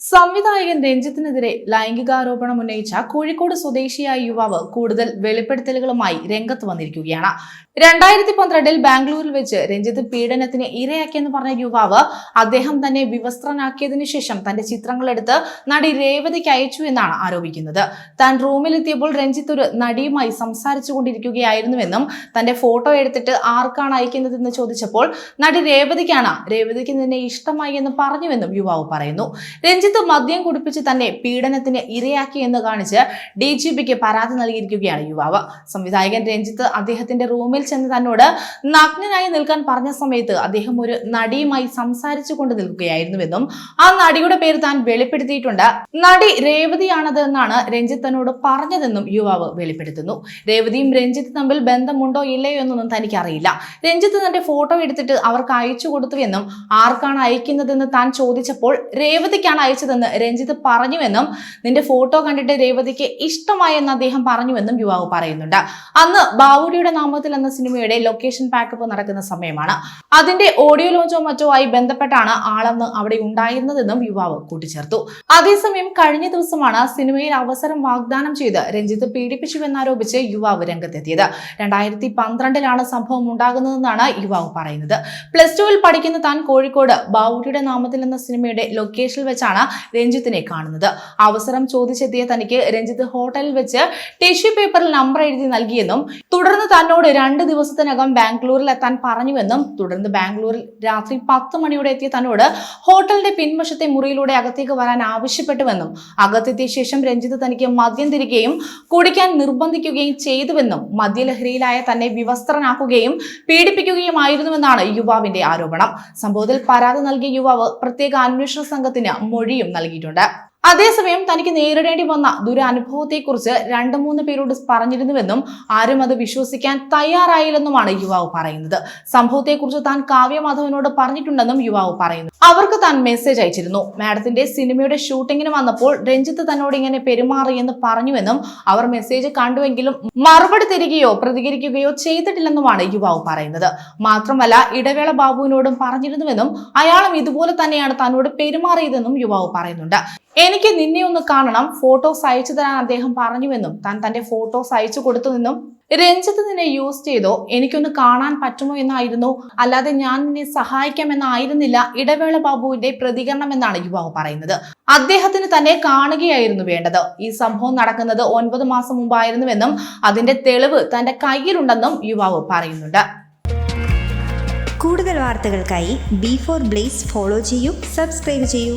സംവിധായകൻ രഞ്ജിത്തിനെതിരെ ലൈംഗികാരോപണം ഉന്നയിച്ച കോഴിക്കോട് സ്വദേശിയായ യുവാവ് കൂടുതൽ വെളിപ്പെടുത്തലുകളുമായി രംഗത്ത് വന്നിരിക്കുകയാണ്. രണ്ടായിരത്തി പന്ത്രണ്ടിൽ ബാംഗ്ലൂരിൽ വെച്ച് രഞ്ജിത്ത് പീഡനത്തിന് ഇരയാക്കിയെന്ന് പറഞ്ഞ യുവാവ് അദ്ദേഹം തന്നെ വിവസ്ത്രനാക്കിയതിനു ശേഷം തന്റെ ചിത്രങ്ങളെടുത്ത് നടി രേവതിക്ക് അയച്ചു എന്നാണ് ആരോപിക്കുന്നത്. താൻ റൂമിലെത്തിയപ്പോൾ രഞ്ജിത്ത് ഒരു നടിയുമായി സംസാരിച്ചു കൊണ്ടിരിക്കുകയായിരുന്നുവെന്നും തന്റെ ഫോട്ടോ എടുത്തിട്ട് ആർക്കാണ് അയക്കുന്നതെന്ന് ചോദിച്ചപ്പോൾ നടി രേവതിക്കാണ്. രേവതിക്ക് നിന്നെ ഇഷ്ടമായി എന്ന് പറഞ്ഞുവെന്നും യുവാവ് പറയുന്നു. രഞ്ജിത്ത് മദ്യം കുടിപ്പിച്ച് തന്നെ പീഡനത്തിന് ഇരയാക്കി എന്ന് കാണിച്ച് ഡി ജി പിക്ക് പരാതി നൽകിയിരിക്കുകയാണ് യുവാവ്. സംവിധായകൻ രഞ്ജിത്ത് അദ്ദേഹത്തിന്റെ റൂമിൽ ചെന്ന് തന്നോട് നഗ്നനായി നിൽക്കാൻ പറഞ്ഞ സമയത്ത് അദ്ദേഹം ഒരു നടിയുമായി സംസാരിച്ചു കൊണ്ട് നിൽക്കുകയായിരുന്നുവെന്നും ആ നടിയുടെ പേര് താൻ വെളിപ്പെടുത്തിയിട്ടുണ്ട്. നടി രേവതിയാണത് എന്നാണ് രഞ്ജിത്ത് തന്നോട് പറഞ്ഞതെന്നും യുവാവ് വെളിപ്പെടുത്തുന്നു. രേവതിയും രഞ്ജിത്ത് തമ്മിൽ ബന്ധമുണ്ടോ ഇല്ലയോ എന്നൊന്നും തനിക്കറിയില്ല. രഞ്ജിത്ത് തന്റെ ഫോട്ടോ എടുത്തിട്ട് അവർക്ക് അയച്ചു കൊടുത്തുവെന്നും ആർക്കാണ് അയക്കുന്നതെന്ന് താൻ ചോദിച്ചപ്പോൾ രേവതിക്കാണ് അയച്ചതെന്ന് രഞ്ജിത്ത് പറഞ്ഞുവെന്നും നിന്റെ ഫോട്ടോ കണ്ടിട്ട് രേവതിക്ക് ഇഷ്ടമായെന്ന് അദ്ദേഹം പറഞ്ഞുവെന്നും യുവാവ് പറയുന്നുണ്ട്. അന്ന് ബാവുടിയുടെ നാമത്തിൽ എന്ന സിനിമയുടെ ലൊക്കേഷൻ പാക്കപ്പ് നടക്കുന്ന സമയമാണ്. അതിന്റെ ഓഡിയോ ലോഞ്ചോ മറ്റോ ആയി ബന്ധപ്പെട്ടാണ് ആളെന്ന് അവിടെ ഉണ്ടായിരുന്നതെന്നും യുവാവ് കൂട്ടിച്ചേർത്തു. അതേസമയം കഴിഞ്ഞ ദിവസമാണ് സിനിമയിൽ അവസരം വാഗ്ദാനം ചെയ്ത് രഞ്ജിത്ത് പീഡിപ്പിച്ചുവെന്നാരോപിച്ച് യുവാവ് രംഗത്തെത്തിയത്. രണ്ടായിരത്തി പന്ത്രണ്ടിലാണ് സംഭവം ഉണ്ടാകുന്നതെന്നാണ് യുവാവ് പറയുന്നത്. പ്ലസ് ടുവിൽ പഠിക്കുന്ന താൻ കോഴിക്കോട് ബാവുടിയുടെ നാമത്തിൽ എന്ന സിനിമയുടെ ലൊക്കേഷനിൽ വെച്ചാണ് രഞ്ജിത്തിനെ കാണുന്നത്. അവസരം ചോദിച്ചെത്തിയ തനിക്ക് രഞ്ജിത്ത് ഹോട്ടലിൽ വെച്ച് ടിഷ്യൂ പേപ്പറിൽ നമ്പർ എഴുതി നൽകിയെന്നും തുടർന്ന് തന്നോട് രണ്ട് ദിവസത്തിനകം ബാംഗ്ലൂരിൽ എത്താൻ പറഞ്ഞുവെന്നും തുടർന്ന് ബാംഗ്ലൂരിൽ രാത്രി പത്ത് മണിയോടെ എത്തിയ തന്നോട് ഹോട്ടലിന്റെ പിൻവശത്തെ മുറിയിലൂടെ അകത്തേക്ക് വരാൻ ആവശ്യപ്പെട്ടുവെന്നും അകത്തെത്തിയ ശേഷം രഞ്ജിത്ത് തനിക്ക് മദ്യം തിരികെയും കുടിക്കാൻ നിർബന്ധിക്കുകയും ചെയ്തുവെന്നും മദ്യലഹരിയിലായ തന്നെ വിവസ്ത്രനാക്കുകയും പീഡിപ്പിക്കുകയുമായിരുന്നുവെന്നാണ് യുവാവിന്റെ ആരോപണം. സംഭവത്തിൽ പരാതി നൽകിയ യുവാവ് പ്രത്യേക അന്വേഷണ സംഘത്തിന് മൊഴിയും നൽകിയിട്ടുണ്ട്. അതേസമയം തനിക്ക് നേരിടേണ്ടി വന്ന ദുരനുഭവത്തെക്കുറിച്ച് രണ്ട് മൂന്ന് പേരോട് പറഞ്ഞിരുന്നുവെന്നും ആരും അത് വിശ്വസിക്കാൻ തയ്യാറായില്ലെന്നുമാണ് യുവാവ് പറയുന്നത്. സംഭവത്തെക്കുറിച്ച് താൻ കാവ്യമാധവനോട് പറഞ്ഞിട്ടുണ്ടെന്നും യുവാവ് പറയുന്നു. അവർക്ക് താൻ മെസ്സേജ് അയച്ചിരുന്നു. മാഡത്തിന്റെ സിനിമയുടെ ഷൂട്ടിങ്ങിന് വന്നപ്പോൾ രഞ്ജിത്ത് തന്നോട് ഇങ്ങനെ പെരുമാറിയെന്ന് പറഞ്ഞുവെന്നും അവർ മെസ്സേജ് കണ്ടുവെങ്കിലും മറുപടി തരികയോ പ്രതികരിക്കുകയോ ചെയ്തിട്ടില്ലെന്നുമാണ് യുവാവ് പറയുന്നത്. മാത്രമല്ല ഇടവേള ബാബുവിനോടും പറഞ്ഞിരുന്നുവെന്നും അയാളും ഇതുപോലെ തന്നെയാണ് തന്നോട് പെരുമാറിയതെന്നും യുവാവ് പറയുന്നുണ്ട്. എനിക്ക് നിന്നെ ഒന്ന് കാണണം. ഫോട്ടോസ് അയച്ചു തരാൻ അദ്ദേഹം പറഞ്ഞുവെന്നും താൻ തന്റെ ഫോട്ടോസ് അയച്ചു കൊടുത്തു കൊടുത്തുവെന്നും രഞ്ജിത്ത് നിന്നെ യൂസ് ചെയ്തോ? എനിക്കൊന്ന് കാണാൻ പറ്റുമോ എന്നായിരുന്നു. അല്ലാതെ ഞാൻ നിന്നെ സഹായിക്കാമെന്നായിരുന്നില്ല. ഇടവേള ബാബുവിന്റെ പ്രതികരണം എന്നാണ് യുവാവ് പറയുന്നത്. അദ്ദേഹത്തിന് തന്നെ കാണുകയായിരുന്നു വേണ്ടത്. ഈ സംഭവം നടക്കുന്നത് ഒൻപത് മാസം മുമ്പായിരുന്നുവെന്നും അതിന്റെ തെളിവ് തന്റെ കയ്യിലുണ്ടെന്നും യുവാവ് പറയുന്നുണ്ട്. കൂടുതൽ വാർത്തകൾക്കായി ബി ഫോർ ബ്ലേസ് ഫോളോ ചെയ്യൂ സബ്സ്ക്രൈബ് ചെയ്യൂ.